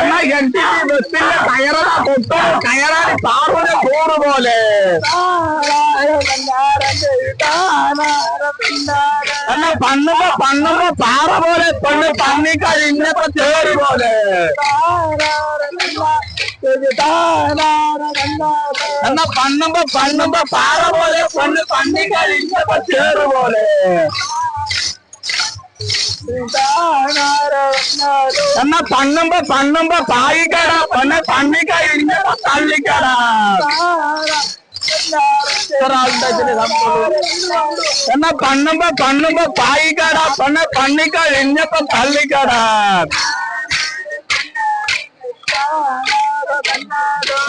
എന്നാ എൻടി ബസ്സിന്റെ ടയറടാ പൊട്ടോ ടയറാണ് പാറുടെ കൂറ് പോലെ അല്ല പണ്ണുമ്പോ പണ്ണുമ്പോ പാറ പോലെ പണ്ണ് പന്നി കഴിഞ്ഞപ്പോ ചേറി പോലെ എന്നാ പണ്ണുമ്പോ പണ്ണുമ്പോ പാറ പോലെ പണ്ണ് പന്നി കഴിഞ്ഞപ്പോ ചേറ് പോലെ. എന്നാ പണ്ണുമ്പോ പണ്ണുമ്പോ പായിക്കട. പെണ്ണ് പണ്ണിക്കായി തള്ളിക്കട. എന്നാ പണ്ണുമ്പോ പണ്ണുമ്പോ പായിക്കട. പെണ്ണ് പണ്ണിക്കായി തള്ളിക്കട.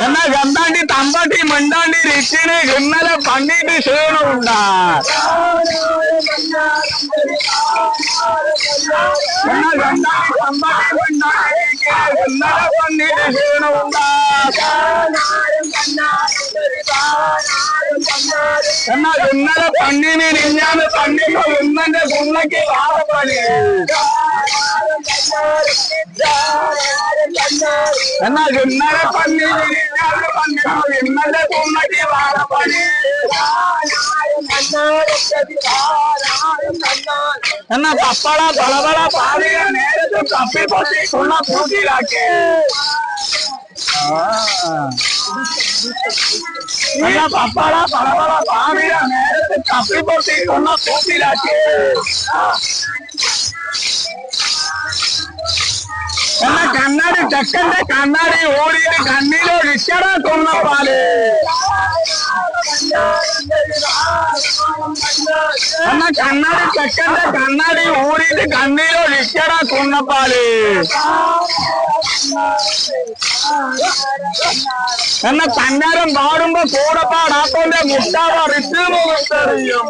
എന്നാ ഗന്താണ്ടി തമ്പാണ്ടി മണ്ടാണ്ടി റിച്ചിന് ഇന്നലെ പണ്ടിട്ട് ക്ഷീണമുണ്ടാ എന്നാ ഗന്താണ്ടി തമ്പാണ്ടി മണ്ടാണ്ടി റിച്ചിന് ഇന്നലെ പണ്ടിട്ട് ക്ഷീണമുണ്ടാ എന്നാ ഇന്നലെ പണ്ണിന് ഇഞ്ഞാന്ന് പണ്ണിപ്പോ ഇന്നന്റെ കുന്നയ്ക്ക് വാറപ്പണി விண்ணர பண்ணி விண்ணர பொம்மடி வாழப்படி என்ன தப்படா பலபட பாருக நேரத்து தப்பி பத்தி சொன்ன பூட்டிடாக்கே என்ன பப்பாடா பலபட பாருக நேரத்து தப்பி பத்தி சொன்ன பூட்டிடாக்கே എന്നാ കണ്ണാടി ചെക്കന്റെ കണ്ണാടി ഓടിയിട്ട് കണ്ണീരോ ഇച്ചട കൊന്നപ്പാൽ എന്നാ കണ്ണാടി ചെക്കന്റെ കണ്ണാടി ഓടിയിട്ട് കണ്ണീരോ ഇച്ചട കൊന്നപ്പാൽ എന്നാ തന്നാരം പാടുമ്പോ കൂടെ പാടാത്തോന്റെ മുട്ടാവ റിച്ച് മുഖത്തെറിയും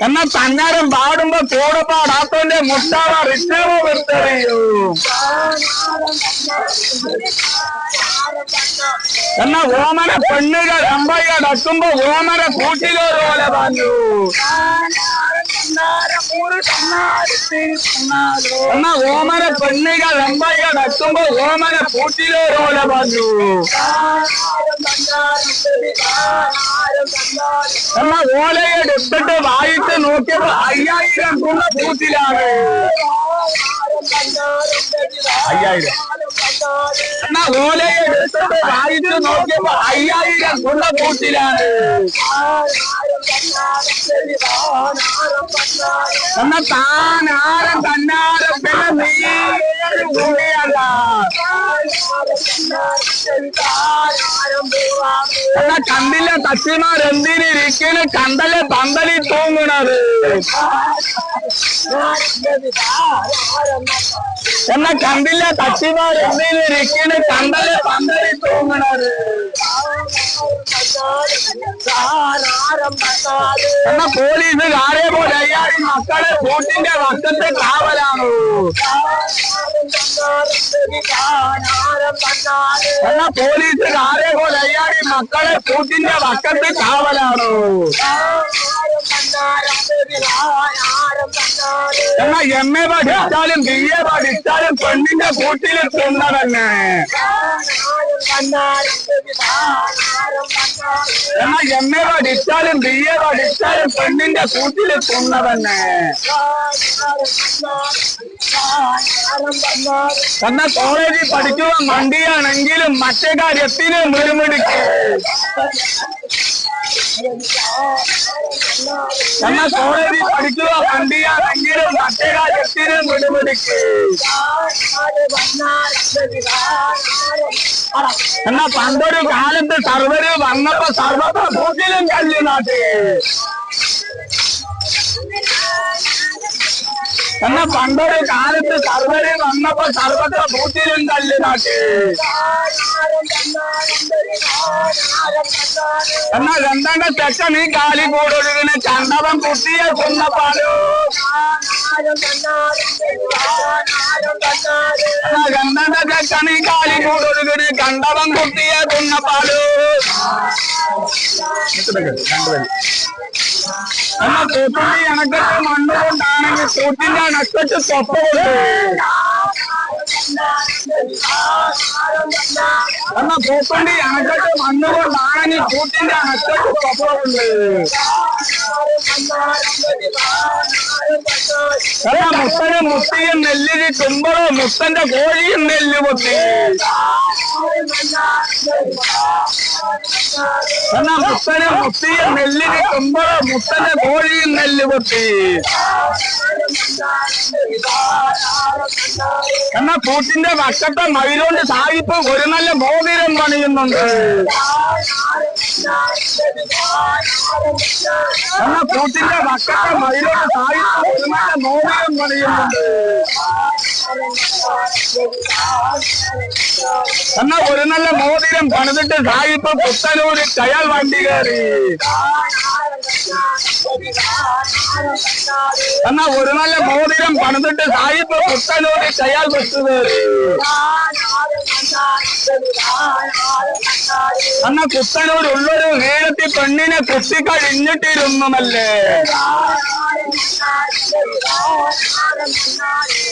എന്നാ തന്നാരം പാടുമ്പോ കൂടെ മുട്ടാവ റിച്ച് മുഖത്തെറിയും എന്നാ ഓമന പെണ്ണുകൾ അമ്പയ്യടക്കുമ്പോ ഓമന കൂട്ടിലോരോലെ പറഞ്ഞു എന്നാ ഓമന പെണ്ണുകൾ അമ്പയ്യ എത്തുമ്പോ ഓമന കൂട്ടിലോരോലെ പറഞ്ഞു. അമ്മ ഓലയെ എടുത്തിട്ട് വായിട്ട് നോക്കിയപ്പോ അയ്യായിരം കുന്ന കൂട്ടിലാണ് അയ്യായിരം. എന്നാ ഓലയെടുത്തിട്ട് വായിട്ട് നോക്കിയപ്പോ അയ്യായിരം കുന്ന കൂട്ടിലാണ് താനാരം തന്നാരം പിന്നെ നീ കൂടിയല്ല എന്നാ കണ്ടില്ല തച്ചിമാർ എന്തിനിരിക്കുന്നു കണ്ടല്ലേ പന്തലി തൂങ്ങണത്? എന്നാ കണ്ടില്ല തച്ചിമാർ എന്തിനിരിക്കുന്നു കണ്ടല്ലേ പന്തലി തൂങ്ങണത്? എന്നാ പോലീസ് കാരെ പോലെ അയ്യാടി മക്കളെ കൂട്ടിന്റെ വക്കത്തെ കാവലാണോ. എന്നാ പോലീസ് കാരെ പോലെ അയ്യാടി മക്കളെ കൂട്ടിന്റെ വക്കത്തെ കാവലാണോ. എന്നാ എം എ പഠിച്ചാലും ബി എ പഠിച്ചാലും പെണ്ണിന്റെ കൂട്ടിൽ തിന്നതന്നെ എന്നാ എം എ പഠിച്ചാലും ബി എ പഠിച്ചാലും പെണ്ണിന്റെ കൂട്ടിൽ തിന്നതന്നെ എന്നാ കോളേജിൽ പഠിക്കുക മണ്ടിയാണെങ്കിലും മറ്റേ കാര്യത്തിന് മുരുമിടിക്ക് എന്നാ കോളേജിൽ പഠിക്കുക മണ്ടിയാണെങ്കിലും മറ്റേ കാര്യത്തിന് മുരുമിടിക്ക് എന്നാ പണ്ടൊരു കാലത്ത് സർവര് വന്നപ്പോ സർവത്ര കൂട്ടിലും കല്ല് നാട്ടി. എന്നാ പണ്ടൊരു കാലത്ത് സർവരെ വന്നപ്പോ കൂട്ടിലും തള്ളി നാട്ടി. എന്നാ രണ്ടാണ്ട തെക്ക നീ കാലി കൂടൊഴുകിന് ചണ്ടവൻ കുട്ടിയെ കൊന്നപ്പാലോ എന്നാ രണ്ടാണ്ട തെക്ക നീ കാലി കൂടൊഴുകിന് കണ്ടവൻ കുട്ടിയെ കൊന്നപ്പാലോ രണ്ടുപേരും എന്നാ കൂട്ടിന്റെ അണക്കെട്ട് മണ്ണുകൊണ്ടാണെങ്കിൽ കൂട്ടിന്റെ അണക്കെട്ട് തൊപ്പ എന്നാ കൂട്ടിന്റെ അണക്കെട്ട് മണ്ണുകൊണ്ടാണെങ്കിൽ കൂട്ടിന്റെ അണക്കെട്ട് തൊപ്പ കൊണ്ട് എന്നാ മുത്തന് മുത്തിയും നെല്ലിന് തുമ്പളോ മുത്തന്റെ കോഴിയും നെല്ല് പൊത്തി എന്നാ മുത്തനെ മുത്തിയും നെല്ലിന് തുമ്പളോ മുത്തനെ കോഴി നെല്ല് പൊത്തി എന്നാ കൂട്ടിന്റെ വക്കത്തെ മയിലോണ്ട് സായിപ്പ് ഒരു നല്ല മോതിരം പണിയുന്നുണ്ട്. എന്നാ കൂട്ടിന്റെ വക്കത്തെ മയിലോണ്ട് സായിപ്പ് ഒരു നല്ല മോതിരം പണിയുന്നുണ്ട്. എന്നാ ഒരു നല്ല മോതിരം പണിതിട്ട് സായിപ്പ് പുത്തനൂര് കയാൽ വണ്ടി കയറി. എന്നാ ഒരു നല്ല മോതിരം പണിതിട്ട് സായിപ്പ് പുത്തനൂര് കയാൽ ബസ് കയറി. എന്നാ പുത്തനൂർ ഉള്ളൊരു വീഴത്തി പെണ്ണിനെ കുത്തിക്കഴിഞ്ഞിട്ടിരുന്നുമല്ലേ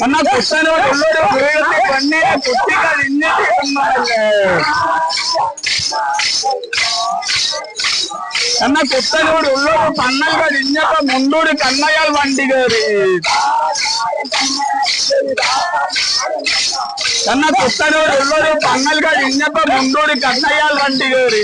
എന്നാ പുത്തനൂർ ഉള്ളൊരു വീഴത്തി പെണ്ണിനെ കുത്തിക്കഴിഞ്ഞിട്ടിരുന്നുമല്ലേ എന്നാ കുത്തനോട് ഉള്ളൊരു പണ്ണൽ കഴിഞ്ഞപ്പോ മുണ്ടൂര് കണ്ണയാൽ വണ്ടി കയറി. എന്നാ കുത്തനോട് ഉള്ളൊരു പണ്ണൽ കഴിഞ്ഞപ്പോ മുണ്ടൂര് കണ്ണയാൽ വണ്ടി കയറി.